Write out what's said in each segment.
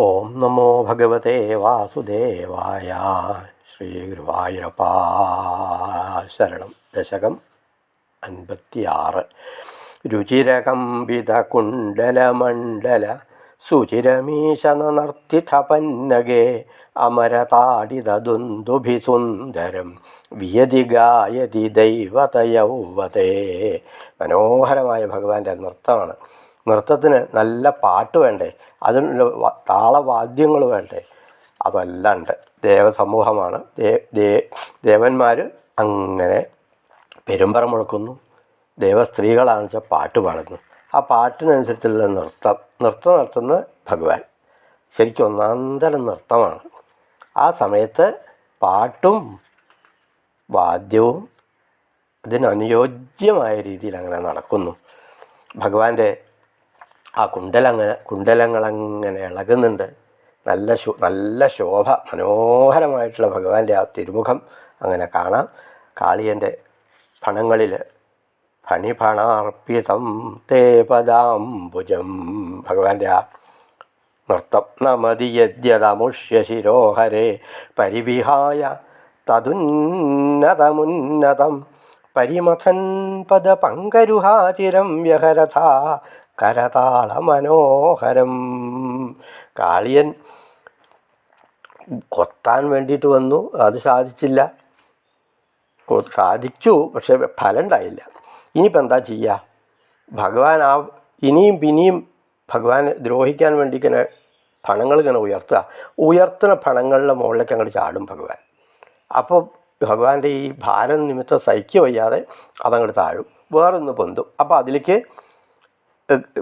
ഓം നമോ ഭഗവതേ വാസുദേവായ ശ്രീ ഗുരുവായൂരപ്പ ശരണം ദശകം അൻപത്തിയാറ്. രുചിരകമ്പിതകുണ്ടലമണ്ഡല സുചിരമീശനർത്തിഥപന്നഗേ അമരതാടിതദുന്ദുഭിസുന്ദരം വിയതി ഗായതി ദൈവതയൗവതേ മനോഹരമായ ഭഗവാന്റെ നൃത്തമാണ്. നൃത്തത്തിന് നല്ല പാട്ട് വേണ്ടേ? അതിനുള്ള താളവാദ്യങ്ങൾ വേണ്ടേ? അതെല്ലാം ഉണ്ട്. ദേവസമൂഹമാണ്. ദേവന്മാർ അങ്ങനെ പെരുമ്പറ മുഴക്കുന്നു ദേവസ്ത്രീകളാണെന്ന് വെച്ചാൽ പാട്ട് പാടുന്നു ആ പാട്ടിനനുസരിച്ചുള്ള നൃത്തം. നൃത്തം നടത്തുന്ന ഭഗവാൻ. ശരിക്കും ഒന്നാന്തരം നൃത്തമാണ്. ആ സമയത്ത് പാട്ടും വാദ്യവും അതിനനുയോജ്യമായ രീതിയിൽ അങ്ങനെ നടക്കുന്നു. ഭഗവാന്റെ ആ കുണ്ടലങ്ങനെ കുണ്ടലങ്ങളങ്ങനെ ഇളകുന്നുണ്ട്. നല്ല ശോ നല്ല ശോഭ മനോഹരമായിട്ടുള്ള ഭഗവാന്റെ ആ തിരുമുഖം അങ്ങനെ കാണാം. കാളിയന്റെ ഫണങ്ങളിൽ ഫണിഫണാർപ്പിതം തേ പദാംബുജം ഭഗവാന്റെ ആ നൃത്തം. നമതി യദ്യതമുഷ്യ ശിരോഹരേ പരിവിഹായ തതുന്നതമുന്നതം പരിമഥൻ പദപങ്കരുഹാതിരം വ്യഹരഥ കരതാള മനോഹരം. കാളിയൻ കൊത്താൻ വേണ്ടിയിട്ട് വന്നു. അത് സാധിച്ചില്ല. സാധിച്ചു പക്ഷെ ഫലം ഉണ്ടായില്ല. ഇനിയിപ്പോൾ എന്താ ചെയ്യുക ഭഗവാൻ ആ ഇനിയും പിന്നെയും ഭഗവാനെ ദ്രോഹിക്കാൻ വേണ്ടി ഇങ്ങനെ പണങ്ങൾ ഇങ്ങനെ ഉയർത്തുക. ഉയർത്തുന്ന പണങ്ങളുടെ മുകളിലേക്ക് അങ്ങോട്ട് ചാടും ഭഗവാൻ. അപ്പോൾ ഭഗവാന്റെ ഈ ഭാരം നിമിത്തം സഹിക്കുക വയ്യാതെ അതങ്ങോട്ട് താഴും. വേറൊന്ന് പൊന്തും. അപ്പോൾ അതിലേക്ക്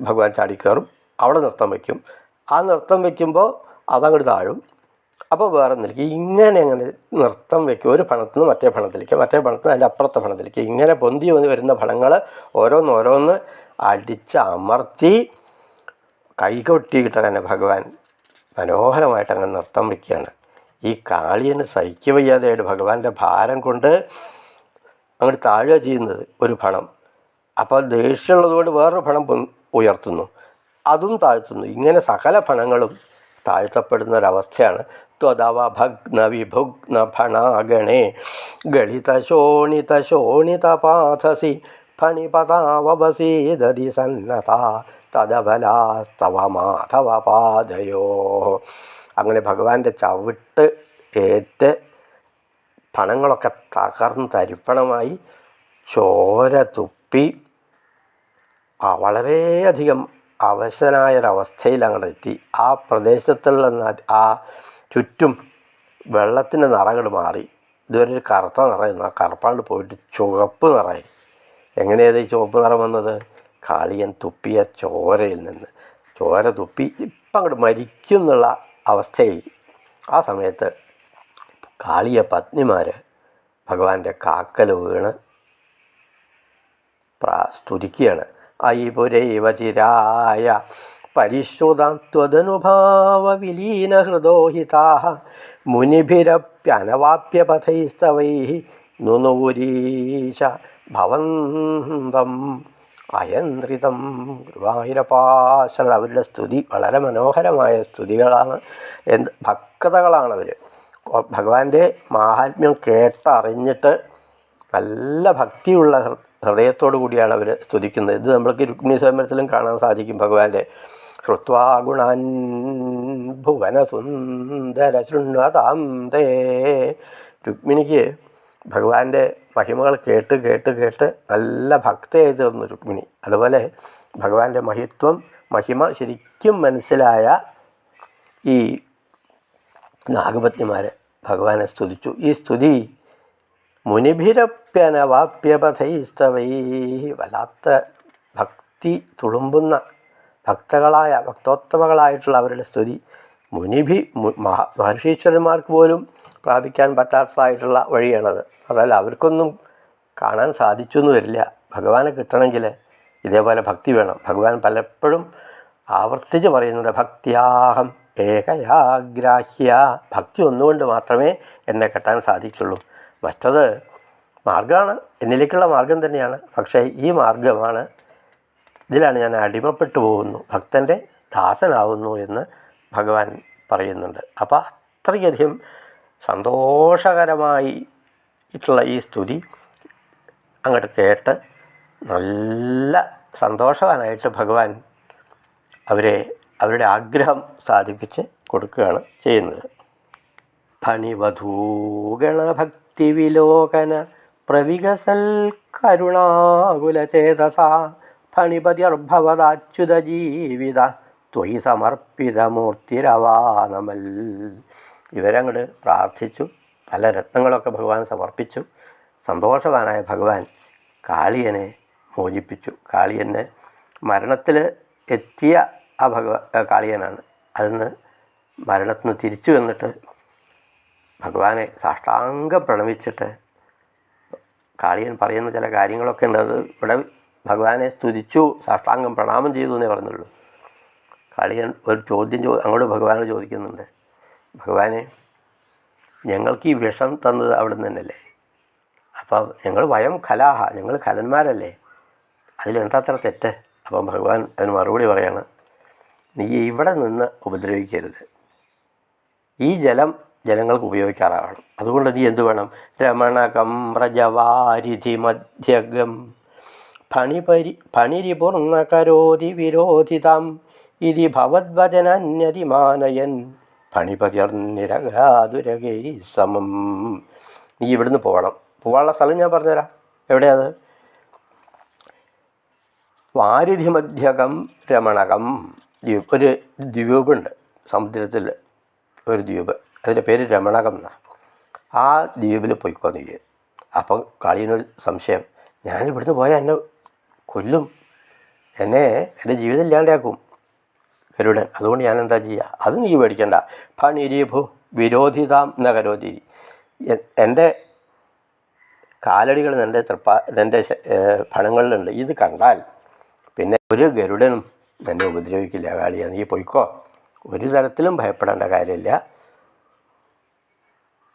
ഭഗവാൻ ചാടിക്കയറും അവിടെ നൃത്തം വയ്ക്കും. ആ നൃത്തം വയ്ക്കുമ്പോൾ അതങ്ങോട്ട് താഴും. അപ്പോൾ വേറെ ഒന്നിലേക്ക് ഇങ്ങനെ അങ്ങനെ നൃത്തം വയ്ക്കും. ഒരു ഫണത്തിൽ നിന്ന് മറ്റേ ഫണത്തിലേക്ക് മറ്റേ ഫണത്തിൽ നിന്ന് അതിന്റെ അപ്പുറത്തെ ഫണത്തിലേക്ക് ഇങ്ങനെ പൊന്തി വന്ന് വരുന്ന ഫണങ്ങൾ ഓരോന്ന് ഓരോന്ന് അടിച്ച് അമർത്തി കൈകൊട്ടിയിട്ട് തന്നെ ഭഗവാൻ മനോഹരമായിട്ട് അങ്ങനെ നൃത്തം വയ്ക്കുകയാണ്. ഈ കാളിയന് സഹിക്കുവയ്യാതെയായിട്ട് ഭഗവാന്റെ ഭാരം കൊണ്ട് അങ്ങോട്ട് താഴുക ചെയ്യുന്നത് ഒരു ഫണം അപ്പോൾ ദേഷ്യമുള്ളതുകൊണ്ട് വേറൊരു ഫണം ഉയർത്തുന്നു. അതും താഴ്ത്തുന്നു. ഇങ്ങനെ സകല ഫണങ്ങളും താഴ്ത്തപ്പെടുന്ന ഒരവസ്ഥയാണ് ത്വതവ ഭഗ്ന വിഭുഗ്ന ഫണാഗണേ ഗളിത ശോണിത ശോണിത പാഥസി ഫണിപതാവസീദതി സന്നത തദബലാസ്തവ മാധവ പാദയോ അങ്ങനെ ഭഗവാന്റെ ചവിട്ട് ഏറ്റ് പണങ്ങളൊക്കെ തകർന്ന് തരിപ്പണമായി ചോര തുപ്പി ആ വളരെയധികം അവശനായൊരവസ്ഥയിൽ അങ്ങോട്ട് എത്തി ആ പ്രദേശത്തുള്ള ആ ചുറ്റും വെള്ളത്തിന്റെ നിറകൾ മാറി. ഇതുവരെ ഒരു കറുത്ത നിറയുന്നു ആ കറുപ്പാണ്ട് പോയിട്ട് ചുവപ്പ് നിറയും. എങ്ങനെയാണ് ഈ ചുവപ്പ് നിറം വന്നത്? കാളിയൻ തുപ്പിയ ചോരയിൽ നിന്ന്. ചോര തുപ്പി ഇപ്പം അങ്ങോട്ട് മരിക്കും എന്നുള്ള അവസ്ഥയിൽ ആ സമയത്ത് കാളിയ പത്നിമാർ ഭഗവാന്റെ കാക്കൽ വീണ് സ്തുതിക്കുകയാണ് ഐപുരൈവ ചിരായ പരിശ്രുതത്വതനുഭാവ വിലീന ഹൃദോഹിതാ മുനിഭിരപ്യനവാപ്യ പഥൈസ്തവൈ നുനൂരീശ ഭവന്തം അയന്ത്രിതം ഗുരുവായൂരപ്പാശ അവരുടെ സ്തുതി വളരെ മനോഹരമായ സ്തുതികളാണ്. എന്ത് ഭക്തകളാണവർ ഭഗവാന്റെ മാഹാത്മ്യം കേട്ടറിഞ്ഞിട്ട് നല്ല ഭക്തിയുള്ള ഹൃദയത്തോടു കൂടിയാണ് അവർ സ്തുതിക്കുന്നത്. ഇത് നമ്മൾക്ക് രുക്മിണി സ്വയംവരത്തിലും കാണാൻ സാധിക്കും ഭഗവാന്റെ. ശ്രുത്വാ ഗുണാൻ ഭുവന സുന്ദര ശൃണ്വതാം തേ. രുക്മിണിക്ക് ഭഗവാന്റെ മഹിമകൾ കേട്ട് കേട്ട് കേട്ട് നല്ല ഭക്തയായി തീർന്നു രുക്മിണി. അതുപോലെ ഭഗവാന്റെ മഹിത്വം മഹിമ ശരിക്കും മനസ്സിലായ ഈ നാഗപത്നിമാരെ ഭഗവാനെ സ്തുതിച്ചു. ഈ സ്തുതി മുനിഭിരപ്യനവാപ്യപഥൈസ്തവൈ വല്ലാത്ത ഭക്തി തുളുമ്പുന്ന ഭക്തകളായ ഭക്തോത്തമകളായിട്ടുള്ള അവരുടെ സ്തുതി മുനിഭി മഹാ മഹർഷീശ്വരന്മാർക്ക് പോലും പ്രാപിക്കാൻ പറ്റാത്തതായിട്ടുള്ള വഴിയാണത്. അതല്ല അവർക്കൊന്നും കാണാൻ സാധിച്ചു എന്ന് വരില്ല ഭഗവാനെ കിട്ടണമെങ്കിൽ ഇതേപോലെ ഭക്തി വേണം. ഭഗവാൻ പലപ്പോഴും ആവർത്തിച്ച് പറയുന്നുണ്ട് ഭക്തിയാഹം ഏകയാഗ്രാഹ്യ. ഭക്തി ഒന്നുകൊണ്ട് മാത്രമേ എന്നെ കെട്ടാൻ സാധിക്കുള്ളൂ മറ്റത് മാർഗമാണ് എന്നിലേക്കുള്ള മാർഗം തന്നെയാണ്. പക്ഷേ ഈ മാർഗമാണ് ഇതിലാണ് ഞാൻ അടിമപ്പെട്ടു പോകുന്നു. ഭക്തന്റെ ദാസനാവുന്നു എന്ന് ഭഗവാൻ പറയുന്നുണ്ട്. അപ്പോൾ അത്രയധികം സന്തോഷകരമായിട്ടുള്ള ഈ സ്തുതി അങ്ങോട്ട് കേട്ട് നല്ല സന്തോഷവാനായിട്ട് ഭഗവാൻ അവരെ അവരുടെ ആഗ്രഹം സാധിപ്പിച്ച് കൊടുക്കുകയാണ് ചെയ്യുന്നത്. ഫണിവധൂഗണഭക്തി വിലോകന പ്രവികസൽ കരുണാകുലചേതസ ഫണിപതിർഭവദാച്യുത ജീവിത ത്വയി സമർപ്പിതമൂർത്തിരവാനമൽ. ഇവരങ്ങോട് പ്രാർത്ഥിച്ചു പല രത്നങ്ങളൊക്കെ ഭഗവാൻ സമർപ്പിച്ചു. സന്തോഷവാനായ ഭഗവാൻ കാളിയനെ മോചിപ്പിച്ചു. കാളിയനെ മരണത്തിൽ എത്തിയ ആ ഭഗവ കാളിയനാണ്. അതിന്ന് മരണത്തിന് തിരിച്ചു വന്നിട്ട് ഭഗവാനെ സാഷ്ടാംഗം പ്രണമിച്ചിട്ട് കാളിയൻ പറയുന്ന ചില കാര്യങ്ങളൊക്കെ ഉണ്ട്. അത് ഇവിടെ ഭഗവാനെ സ്തുതിച്ചു സാഷ്ടാംഗം പ്രണാമം ചെയ്തു എന്നേ പറഞ്ഞുള്ളൂ. കാളിയൻ ഒരു ചോദ്യം ചോ അങ്ങോട്ട് ഭഗവാനോട് ചോദിക്കുന്നുണ്ട്. ഭഗവാനെ ഞങ്ങൾക്ക് ഈ വിഷം തന്നത് അവിടെ നിന്ന് തന്നെയല്ലേ? അപ്പം ഞങ്ങൾ വയം കലാഹ ഞങ്ങൾ കലന്മാരല്ലേ അതിലെന്താ അത്ര തെറ്റ്? അപ്പം ഭഗവാൻ അതിന് മറുപടി പറയാണ് നീ ഇവിടെ നിന്ന് ഉപദ്രവിക്കരുത്. ഈ ജലം ജനങ്ങൾക്ക് ഉപയോഗിക്കാറാണ് അതുകൊണ്ട് നീ എന്ത് വേണം? രമണകം വ്രജവാരിധി മധ്യകം ഫണിപരി ഫണിരിപൂർണ കരോതി വിരോധിതം. ഇതി ഭവദ്വചനന്യതിമാനയൻ ഫണിപതിർനിരകാതുരകൈ സമം. നീ ഇവിടുന്ന് പോകണം. പോകാനുള്ള സ്ഥലം ഞാൻ പറഞ്ഞുതരാം. എവിടെയത്? വാരിധി മധ്യകം രമണകം. ദ്വീപ് ഒരു ദ്വീപുണ്ട് സമുദ്രത്തിൽ ഒരു ദ്വീപ്. അതിന്റെ പേര് രമണകം എന്നാണ് ആ ദ്വീപിൽ പോയിക്കോന്നു ചെയ്യും അപ്പം കാളിയനൊരു സംശയം. ഞാൻ ഇവിടുന്ന് പോയാൽ എന്നെ കൊല്ലും. എന്നെ എന്റെ ജീവിതം ഇല്ലാണ്ടാക്കും. ഗരുഡൻ അതുകൊണ്ട് ഞാൻ എന്താ ചെയ്യുക അത് നീ പേടിക്കണ്ട. ഫണിരീഭു വിരോധിതാം എന്ന കരോതി. എന്റെ കാലടികൾ എന്റെ തൃപ്പാ എന്റെ ഫണങ്ങളിലുണ്ട് ഇത് കണ്ടാൽ പിന്നെ ഒരു ഗരുഡനും എന്നെ ഉപദ്രവിക്കില്ല. കാളിയ നീ പോയിക്കോ. ഒരു തരത്തിലും ഭയപ്പെടേണ്ട കാര്യമില്ല.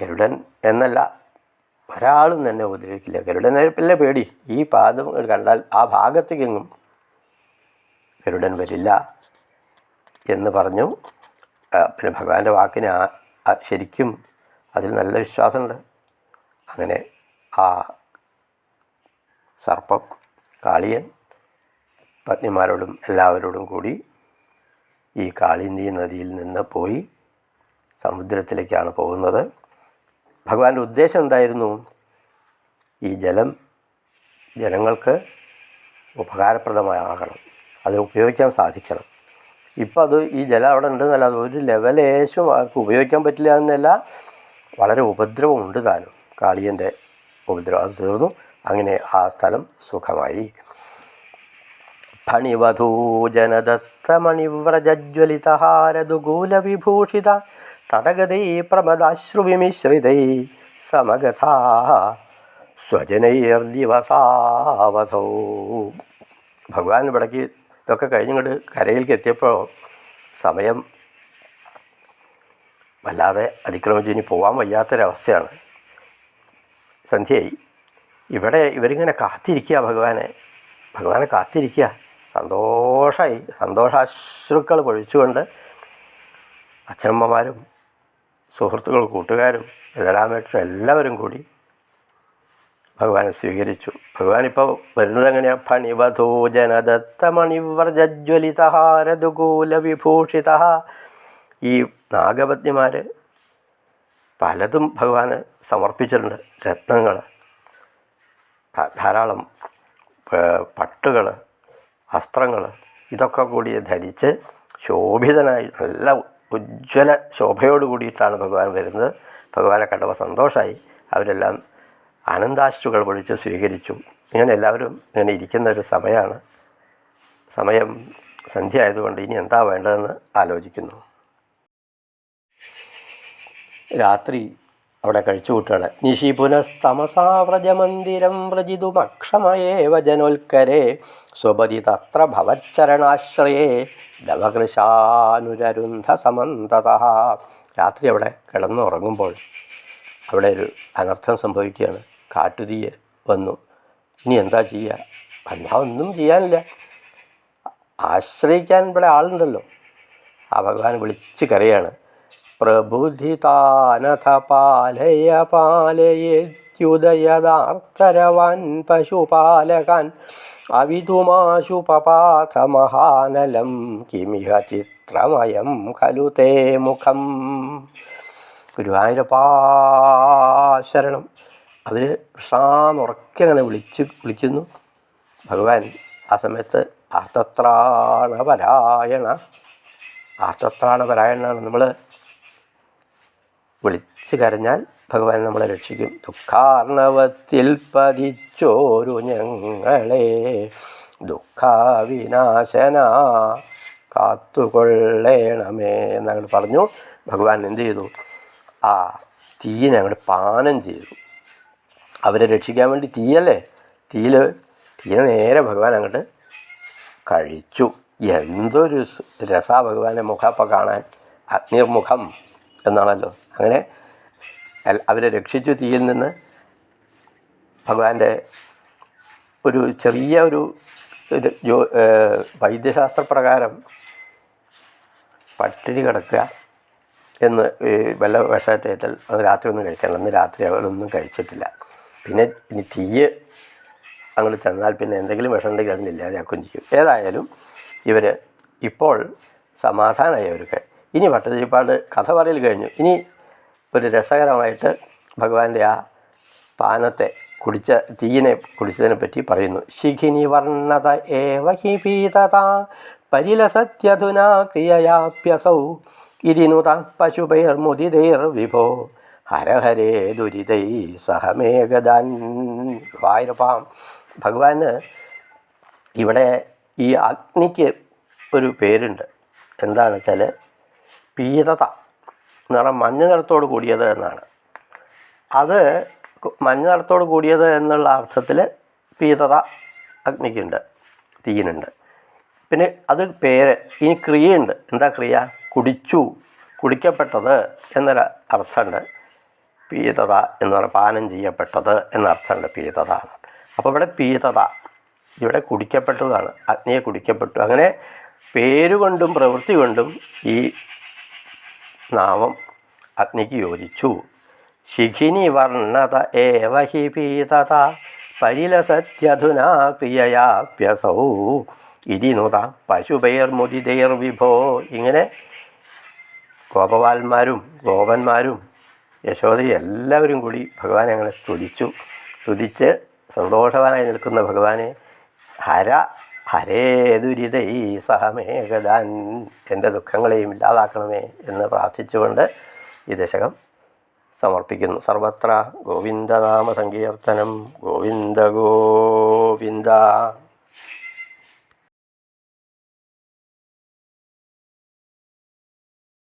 ഗരുഡൻ എന്നല്ല ഒരാളും തന്നെ ഉപദ്രവിക്കില്ല. ഗരുഡനെ പിന്നെ പേടി. ഈ പാദം കണ്ടാൽ ആ ഭാഗത്തേക്കെങ്ങും ഗരുഡൻ വരില്ല എന്ന് പറഞ്ഞു. പിന്നെ ഭഗവാന്റെ വാക്കിന് ശരിക്കും അതിൽ നല്ല വിശ്വാസമുണ്ട്. അങ്ങനെ ആ സർപ്പം കാളിയൻ പത്നിമാരോടും എല്ലാവരോടും കൂടി ഈ കാളിന്തി നദിയിൽ നിന്ന് പോയി സമുദ്രത്തിലേക്കാണ് പോകുന്നത്. ഭഗവാന്റെ ഉദ്ദേശം എന്തായിരുന്നു? ഈ ജലം ജനങ്ങൾക്ക് ഉപകാരപ്രദമാകണം. അത് ഉപയോഗിക്കാൻ സാധിക്കണം. ഇപ്പം അത് ഈ ജലം അവിടെ ഉണ്ടെന്നല്ല അത് ഒരു ലെവലേശം ആർക്കും ഉപയോഗിക്കാൻ പറ്റില്ല എന്നല്ല വളരെ ഉപദ്രവം ഉണ്ട് താനും. കാളിയന്റെ ഉപദ്രവം അത് തീർന്നു. അങ്ങനെ ആ സ്ഥലം സുഖമായി. ഫണിവധൂജനദത്തമണിവ്രജ്വലിതഹാരദുകൂലവിഭൂഷിത തടഗതൈ പ്രമദാശ്രുവിമിശ്രിതൈ സമഗഥാ സ്വജനൈർദിവസാവധൗ. ഭഗവാൻ ഇവിടേക്ക് ഇതൊക്കെ കഴിഞ്ഞിങ്ങോട്ട് കരയിലേക്ക് എത്തിയപ്പോൾ സമയം വല്ലാതെ അതിക്രമിച്ച് ഇനി പോകാൻ വയ്യാത്തൊരവസ്ഥയാണ്. സന്ധ്യയായി. ഇവിടെ ഇവരിങ്ങനെ കാത്തിരിക്കുക ഭഗവാനെ. ഭഗവാനെ കാത്തിരിക്കുക സന്തോഷമായി സന്തോഷാശ്രുക്കൾ പൊഴിച്ചുകൊണ്ട് അച്ഛനമ്മമാരും സുഹൃത്തുക്കൾ കൂട്ടുകാരും എല്ലാമേറ്റും എല്ലാവരും കൂടി ഭഗവാനെ സ്വീകരിച്ചു. ഭഗവാൻ ഇപ്പോൾ വരുന്നത് എങ്ങനെയാണ് ഫണിവധോ ഫണിവധൂജനദത്തമണിവ്രജ്വലിതഹാരദുകൂല വിഭൂഷിത ഈ നാഗപത്നിമാർ പലതും ഭഗവാന് സമർപ്പിച്ചിട്ടുണ്ട്. രത്നങ്ങൾ ധാരാളം പട്ടുകൾ വസ്ത്രങ്ങൾ ഇതൊക്കെ കൂടി ധരിച്ച് ശോഭിതനായി നല്ല ഉജ്ജ്വല ശോഭയോട് കൂടിയിട്ടാണ് ഭഗവാൻ വരുന്നത്. ഭഗവാനെ കണ്ടപ്പോൾ സന്തോഷമായി അവരെല്ലാം ആനന്ദാശ്രുകൾ പൊഴിച്ച് സ്വീകരിച്ചു. ഇങ്ങനെ എല്ലാവരും ഇങ്ങനെ ഇരിക്കുന്ന ഒരു സമയമാണ്. സമയം സന്ധ്യ ആയതുകൊണ്ട് ഇനി എന്താ വേണ്ടതെന്ന് ആലോചിക്കുന്നു. രാത്രി അവിടെ കഴിച്ചു കൂട്ടുകയാണ്. നിശി പുനസ്തമസാവ്രജമന്ദിരം വ്രജിതുമക്ഷമയേവ ജനോൽക്കരേ സ്വപതി തത്ര ഭവച്ചരണാശ്രയേ. ലവകൃശാനുരരുന്ധ സമന്തത രാത്രി അവിടെ കിടന്നുറങ്ങുമ്പോൾ അവിടെ ഒരു അനർത്ഥം സംഭവിക്കുകയാണ്. കാട്ടുതീയെ വന്നു. ഇനി എന്താ ചെയ്യുക? വന്നാൽ ഒന്നും ചെയ്യാനില്ല. ആശ്രയിക്കാൻ ഇവിടെ ആളുണ്ടല്ലോ. ആ ഭഗവാൻ വിളിച്ച് കരയാണ്. പ്രബുദ്ധിതാനഥ പാലയ പാലയേത്യുദയദാർത്തരവാൻ പശുപാലകൻ അവിതുമാശു പപാഥ മഹാനലം കിമിഹ ചിത്രമയം ഖലു തേ മുഖം. ഗുരുവായൂരപ്പാശരണം. അവർ കൃഷ്ണാന്നുറക്കെ അങ്ങനെ വിളിച്ച് വിളിക്കുന്നു ഭഗവാൻ ആ സമയത്ത് ആർത്തത്രാണപരായണ ആർത്തത്രാണപരായണാണ് നമ്മൾ വിളിച്ച് കരഞ്ഞാൽ ഭഗവാൻ നമ്മളെ രക്ഷിക്കും. ദുഃഖാർണവത്തിൽ പതിച്ചോരു ഞങ്ങളെ ദുഃഖാവിനാശന കാത്തുകൊള്ളേണമേ എന്നങ്ങോട്ട് പറഞ്ഞു. ഭഗവാൻ എന്ത് ചെയ്തു? ആ തീയിനെ അങ്ങോട്ട് പാനം ചെയ്തു. അവരെ രക്ഷിക്കാൻ വേണ്ടി തീയല്ലേ? തീയിൽ തീയെ നേരെ ഭഗവാൻ അങ്ങോട്ട് കഴിച്ചു. എന്തൊരു രസ രസാ ഭഗവാനെ മുഖപ്പം കാണാൻ. അഗ്നിർമുഖം. എന്നാണല്ലോ. അങ്ങനെ അവരെ രക്ഷിച്ചു തീയിൽ നിന്ന് ഭഗവാന്റെ ഒരു ചെറിയ ഒരു ജോ ഏഹ് വൈദ്യശാസ്ത്രപ്രകാരം പട്ടിണി കിടക്കുക എന്ന് വല്ല വിഷത്തേറ്റാൽ അത് രാത്രി ഒന്നും കഴിക്കണം അന്ന് രാത്രി അവരൊന്നും കഴിച്ചിട്ടില്ല. പിന്നെ ഇനി തീയ് അങ്ങോട്ട് ചെന്നാൽ പിന്നെ എന്തെങ്കിലും വിഷം ഉണ്ടെങ്കിൽ അതിനില്ലാതെ ആക്കുകയും ചെയ്യും. ഏതായാലും ഇവർ ഇപ്പോൾ സമാധാനമായി അവർക്ക് ഇനി പട്ടതിരിപ്പാട് കഥ പറയൽ കഴിഞ്ഞു. ഇനി ഒരു രസകരമായിട്ട് ഭഗവാന്റെ ആ പാനത്തെ കുടിച്ച തീയിനെ കുടിച്ചതിനെ പറ്റി പറയുന്നു. ശിഖിനി വർണത ഏവ പരിലസത്യധുനാ ക്രിയയാപ്യസൗ ഇരിനുത പശുപൈർമുദിതൈർ വിഭോ ഹരഹരേ ദുരിതൈ സഹമേകദാൻ. വായൂരപ്പാം. ഭഗവാന് ഇവിടെ ഈ അഗ്നിക്ക് ഒരു പേരുണ്ട്. എന്താണെന്ന് വെച്ചാൽ പീതത എന്ന് പറഞ്ഞാൽ മഞ്ഞ നിറത്തോട് കൂടിയത് എന്നാണ്. അത് മഞ്ഞ നിറത്തോട് കൂടിയത് എന്നുള്ള അർത്ഥത്തിൽ പീതത അഗ്നിക്കുണ്ട് തീയിനുണ്ട്. പിന്നെ അത് പേര് ഇനി ക്രിയയുണ്ട്. എന്താ ക്രിയ? കുടിച്ചു കുടിക്കപ്പെട്ടത് എന്നൊരു അർത്ഥമുണ്ട്. പീതത എന്ന് പറഞ്ഞാൽ പാനം ചെയ്യപ്പെട്ടത് എന്ന അർത്ഥമുണ്ട് പീതത അപ്പോൾ ഇവിടെ പീതത ഇവിടെ കുടിക്കപ്പെട്ടതാണ് അഗ്നിയെ കുടിക്കപ്പെട്ടു. അങ്ങനെ പേരുകൊണ്ടും പ്രവൃത്തി കൊണ്ടും ഈ നാമം അഗ്നിക്ക് യോജിച്ചു. ശിഖിനി വർണത ഏവ ഹി പീതത. പരിലസത്യധുനാ ഇതി നുത പശുപൈർമുദിതൈർ വിഭോ. ഇങ്ങനെ ഗോപവാൽമാരും ഗോപന്മാരും യശോദരി എല്ലാവരും കൂടി ഭഗവാനെ അങ്ങനെ സ്തുതിച്ചു. സ്തുതിച്ച് സന്തോഷവാനായി നിൽക്കുന്ന ഭഗവാനെ ഹര ഹരേ ദുരിതൈ സഹമേഘദാൻ എന്റെ ദുഃഖങ്ങളെയും ഇല്ലാതാക്കണമേ എന്ന് പ്രാർത്ഥിച്ചുകൊണ്ട് ഈ ദശകം സമർപ്പിക്കുന്നു. സർവത്ര ഗോവിന്ദനാമ സങ്കീർത്തനം. ഗോവിന്ദ ഗോവിന്ദ.